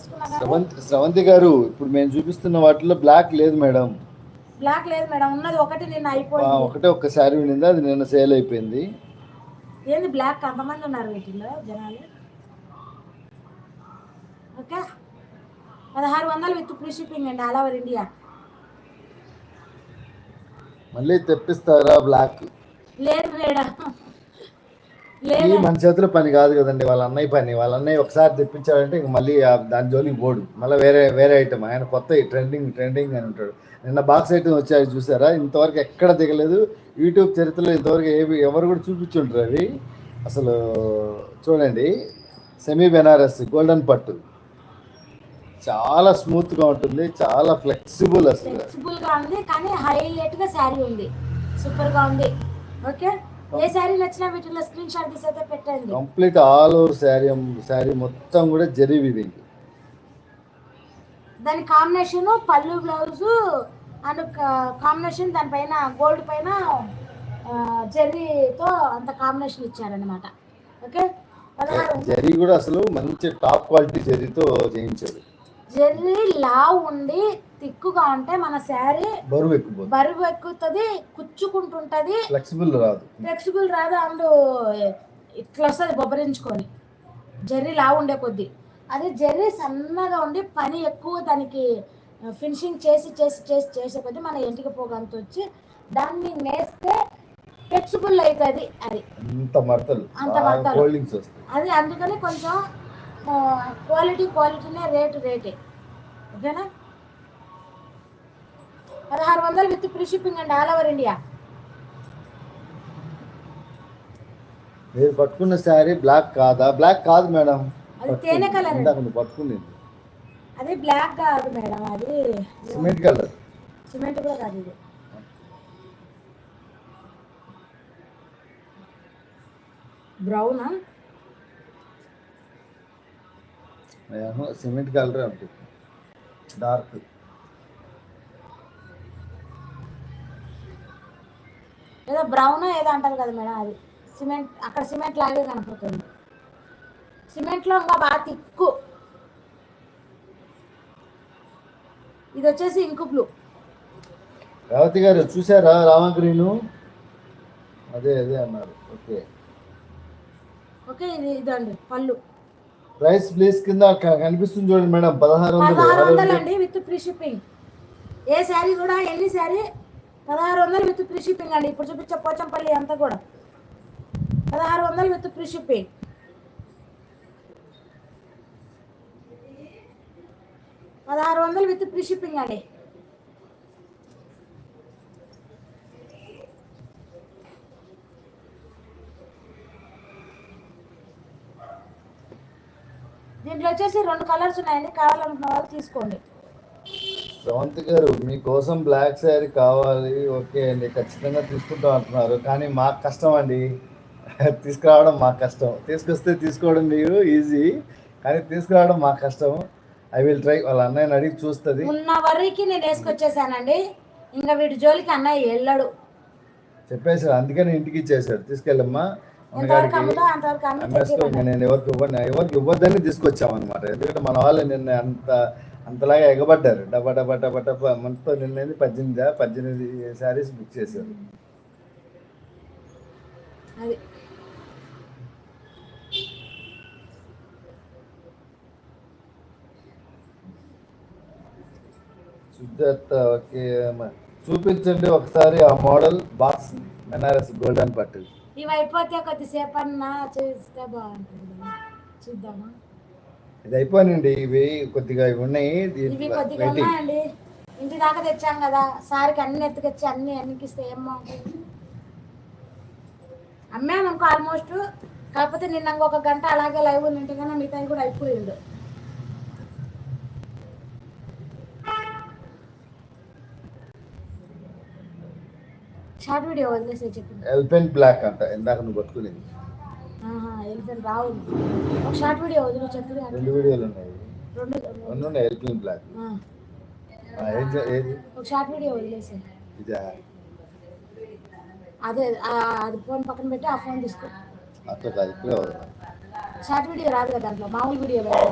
స్రవంతి స్రవంతి గారు ఇప్పుడు మేము చూపిస్తున్న వాటిలో బ్లాక్ లేదు మేడం. బ్లాక్ లేదు మేడం. ఉన్నది ఒకటి నిన్న అయిపోయింది. ఒకటే ఒక్క శారీ ఉండింది అది నిన్న సేల్ అయిపోయింది. ఏంది బ్లాక్ అంతమంది ఉన్నారు వీటిల్లో జనాలు. ఓకే. పదహారు వందలు విత్ ఫ్రీ షిప్పింగ్ అండి ఆల్ ఓవర్ ఇండియా. మళ్ళీ తెప్పిస్తారా బ్లాక్ లేదు మేడం. లేదు మన చేతిలో పని కాదు కదండి వాళ్ళ అన్నయ్య పని. వాళ్ళ అన్నయ్య ఒకసారి తెప్పించాడంటే ఇంక మళ్ళీ దాని జోలికి పోడు. మళ్ళీ వేరే వేరే ఐటమ్ ఆయన కొత్త ట్రెండింగ్ ట్రెండింగ్ అని ఉంటాడు. నిన్న బాక్స్ ఐటమ్ వచ్చాయి చూసారా? ఇంతవరకు ఎక్కడ దిగలేదు. యూట్యూబ్ చరిత్రలో ఇంతవరకు ఏవి ఎవరు కూడా చూపించుంటారు అవి. అసలు చూడండి. సెమీ బెనారస్ గోల్డెన్ పట్టు. చాలా స్మూత్గా ఉంటుంది. చాలా ఫ్లెక్సిబుల్ అసలు. ఫ్లెక్సిబుల్గా ఉంది కానీ హైలైట్గా శారీ ఉంది. సూపర్గా ఉంది. ఓకే ఏ శారీ నచ్చినా వీటిలో స్క్రీన్ షాట్ తీసి అయితే పెట్టండి. Complete all over sari sari మొత్తం కూడా జరీ వీవింగ్. దాని కాంబినేషన్ పళ్ళు బ్లౌజ్ అండ్ కాంబినేషన్ దానిపైన గోల్డ్ పైన ఆ, జెర్రీతో అంత కాంబినేషన్ ఇచ్చారనమాట ఓకే? జరీ కూడా అసలు మంచి టాప్ క్వాలిటీ జరీతో చేయించారు. జెర్రీ లావ్ ఉండి తిక్కుగా ఉంటే మన శారీ బరువు ఎక్కువ బరువు ఎక్కుతుంది కుచ్చుకుంటుంటది. ఫ్లెక్సిబుల్ రాదు. ఫ్లెక్సిబుల్ రాదు అండ్ ఇట్లా వస్తుంది బొబ్బరించుకొని. జర్రీ లావు ఉండే కొద్దీ. అదే జర్రీ సన్నగా ఉండి పని ఎక్కువ దానికి ఫినిషింగ్ చేసి చేసి చేసి చేసే కొద్దీ మన ఇంటికి పోగంత వచ్చి దాన్ని నేస్తే ఫ్లెక్సిబుల్ అవుతుంది అది. అంత మడతలు అంత మడతలు. అది అందుకని కొంచెం క్వాలిటీ క్వాలిటీనే రేటు రేటే. ఓకేనా? పదహారు వందలు విత్ ఫ్రీ షిప్పింగ్ అండి ఆల్ ఓవర్ ఇండియా. మీరు పట్టుకున్న శారీ బ్లాక్ కాదా? బ్లాక్ కాదు మేడం. అది తేనె కలర్. పట్టుకునేది అది బ్లాక్ కాదు మేడం అది సిమెంట్ కలర్. సిమెంట్ కూడా కాదు ఇది. బ్రౌనా? సిమెంట్ కలర్ ఉంటుంది డార్క్. ఏదో బ్రౌన్ ఏదో అంటారు కదా మేడం అది. సిమెంట్ అక్కడ సిమెంట్ లాగే కనపడుతుంది. సిమెంట్లో ఇంకా బాగా తిక్కు. ఇది వచ్చేసి ఇంకు బ్లూ రేవతి గారు చూసారా రామగ్రీను అదే అదే అన్నారు. ఓకే. ఓకే ఇది ఇదండి పళ్ళు. ప్రైస్ ప్లీజ్ కింద కనిపిస్తుంది చూడండి మేడం పదహారు వందలు. అండి విత్ ఫ్రీ షిప్పింగ్ ఏ శారీ కూడా ఎన్ని శారీ? పదహారు వందలు విత్ ఫ్రీ షిప్పింగ్ అండి. ఇప్పుడు చూపించే పోచంపల్లి అంతా కూడా. పదహారు వందలు విత్ ఫ్రీ షిప్పింగ్. పదహారు వందలు విత్ ఫ్రీ షిప్పింగ్ అండి. దీంట్లో వచ్చేసి రెండు కలర్స్ ఉన్నాయండి. కావాలనుకున్న వాళ్ళు తీసుకోండి. శ్రవంతి గారు మీకోసం బ్లాక్ శారీ కావాలి ఓకే అండి ఖచ్చితంగా తీసుకుంటాం అంటున్నారు. కానీ మాకు కష్టం అండి. తీసుకురావడం మాకు కష్టం. తీసుకొస్తే తీసుకోవడం మీరు ఈజీ కానీ తీసుకురావడం మాకు కష్టం. ఐ విల్ ట్రై వాళ్ళ అన్నయ్యని అడిగి చూస్తుంది. ఉన్న వరకు నేను వేసుకొచ్చేసానండి. ఇంకా వీడి జోలికి అన్నయ్య వెళ్ళడు. చెప్పేసాడు అందుకని ఇంటికి ఇచ్చేసాడు తీసుకెళ్ళమ్మా. నేను ఎవరికి ఇవ్వను. ఎవరికి ఇవ్వద్దని తీసుకొచ్చామన్నమాట. ఎందుకంటే మన వాళ్ళు నిన్న అంత అంతలాగా ఎగబడ్డారు డబ్బా డబ్బా డబ్బా డబ్బా మనతో నిన్నది పద్దెనిమిది పద్దెనిమిది శారీస్ బుక్ చేశారు సుజాత ఓకే. చూపించండి ఒకసారి ఆ మోడల్ బాక్స్ బెనారస్ గోల్డెన్ పట్టు ఇవి అయిపోతే కొద్దిసేపు అన్నా చూస్తే బాగుంటుంది. చూద్దామా ఇది అయిపోయినండి ఇవి కొద్దిగా ఇవి ఉన్నాయి ఇవి కొద్దిగా ఉన్నాయండి. ఇంటి దాకా తెచ్చాం కదా సార్కి అన్ని ఎత్తుకొచ్చి అన్ని అన్నికిస్తే ఏం బాగుంటుంది? అమ్మాము అనుకో ఆల్మోస్ట్ కాకపోతే నిన్న ఇంకొక గంట అలాగే లైవ్ ఉంటే కానీ మిగతాయి కూడా అయిపోయిండు. షార్ట్ వీడియో వదిలేసే చెప్పింది ఎల్పెన్ బ్లాక్ అంట ఇందాక నువ్వు పట్టుకునేది వెళ్ళిపోయింది రావు. ఒక షార్ట్ వీడియో వదిలి చెప్పి రెండు వీడియోలు ఉన్నాయి. రెండు ఉన్నాయి ఎల్పెన్ బ్లాక్ ఒక షార్ట్ వీడియో వదిలేసే. ఇదా? అదే అది ఫోన్ పక్కన పెట్టి ఆ ఫోన్ తీసుకో. అట్లా షార్ట్ వీడియో రాదు కదా దాంట్లో మామూలు వీడియో రాదు